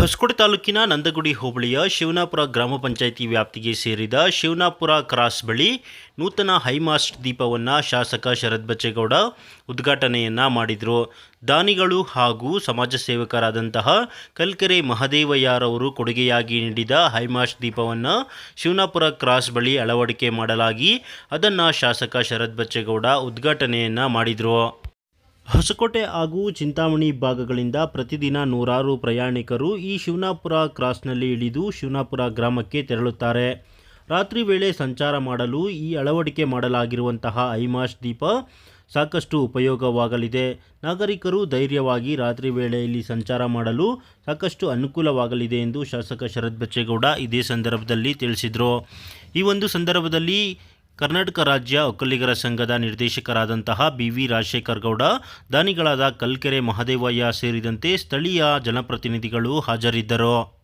ಹೊಸಕೋಟೆ ತಾಲೂಕಿನ ನಂದಗುಡಿ ಹೋಬಳಿಯ ಶಿವನಾಪುರ ಗ್ರಾಮ ಪಂಚಾಯಿತಿ ವ್ಯಾಪ್ತಿಗೆ ಸೇರಿದ ಶಿವನಾಪುರ ಕ್ರಾಸ್ ಬಳಿ ನೂತನ ಹೈಮಾಸ್ಟ್ ದೀಪವನ್ನು ಶಾಸಕ ಶರತ್ ಬಚ್ಚೇಗೌಡ ಉದ್ಘಾಟನೆಯನ್ನು ಮಾಡಿದರು. ದಾನಿಗಳು ಹಾಗೂ ಸಮಾಜ ಸೇವಕರಾದಂತಹ ಕಲ್ಕೆರೆ ಮಹದೇವಯ್ಯಾರವರು ಕೊಡುಗೆಯಾಗಿ ನೀಡಿದ ಹೈಮಾಸ್ಟ್ ದೀಪವನ್ನು ಶಿವನಾಪುರ ಕ್ರಾಸ್ ಬಳಿ ಅಳವಡಿಕೆ ಮಾಡಲಾಗಿ ಅದನ್ನು ಶಾಸಕ ಶರತ್ ಬಚ್ಚೇಗೌಡ ಉದ್ಘಾಟನೆಯನ್ನು ಮಾಡಿದರು. ಹೊಸಕೋಟೆ ಹಾಗೂ ಚಿಂತಾಮಣಿ ಭಾಗಗಳಿಂದ ಪ್ರತಿದಿನ ನೂರಾರು ಪ್ರಯಾಣಿಕರು ಈ ಶಿವನಾಪುರ ಕ್ರಾಸ್ನಲ್ಲಿ ಇಳಿದು ಶಿವನಾಪುರ ಗ್ರಾಮಕ್ಕೆ ತೆರಳುತ್ತಾರೆ. ರಾತ್ರಿ ವೇಳೆ ಸಂಚಾರ ಮಾಡಲು ಈ ಅಳವಡಿಕೆ ಮಾಡಲಾಗಿರುವಂತಹ ಐಮಾಶ್ ದೀಪ ಸಾಕಷ್ಟು ಉಪಯೋಗವಾಗಲಿದೆ. ನಾಗರಿಕರು ಧೈರ್ಯವಾಗಿ ರಾತ್ರಿ ವೇಳೆಯಲ್ಲಿ ಸಂಚಾರ ಮಾಡಲು ಸಾಕಷ್ಟು ಅನುಕೂಲವಾಗಲಿದೆ ಎಂದು ಶಾಸಕ ಶರತ್ ಬಚ್ಚೇಗೌಡ ಇದೇ ಸಂದರ್ಭದಲ್ಲಿ ತಿಳಿಸಿದರು. ಈ ಒಂದು ಸಂದರ್ಭದಲ್ಲಿ ಕರ್ನಾಟಕ ರಾಜ್ಯ ಒಕ್ಕಲಿಗರ ಸಂಘದ ನಿರ್ದೇಶಕರಾದಂತಹ ಬಿ ವಿ ರಾಜಶೇಖರ್ ಗೌಡ ದಾನಿಗಳಾದ ಕಲ್ಕೆರೆ ಮಹದೇವಯ್ಯ ಸೇರಿದಂತೆ ಸ್ಥಳೀಯ ಜನಪ್ರತಿನಿಧಿಗಳು ಹಾಜರಿದ್ದರು.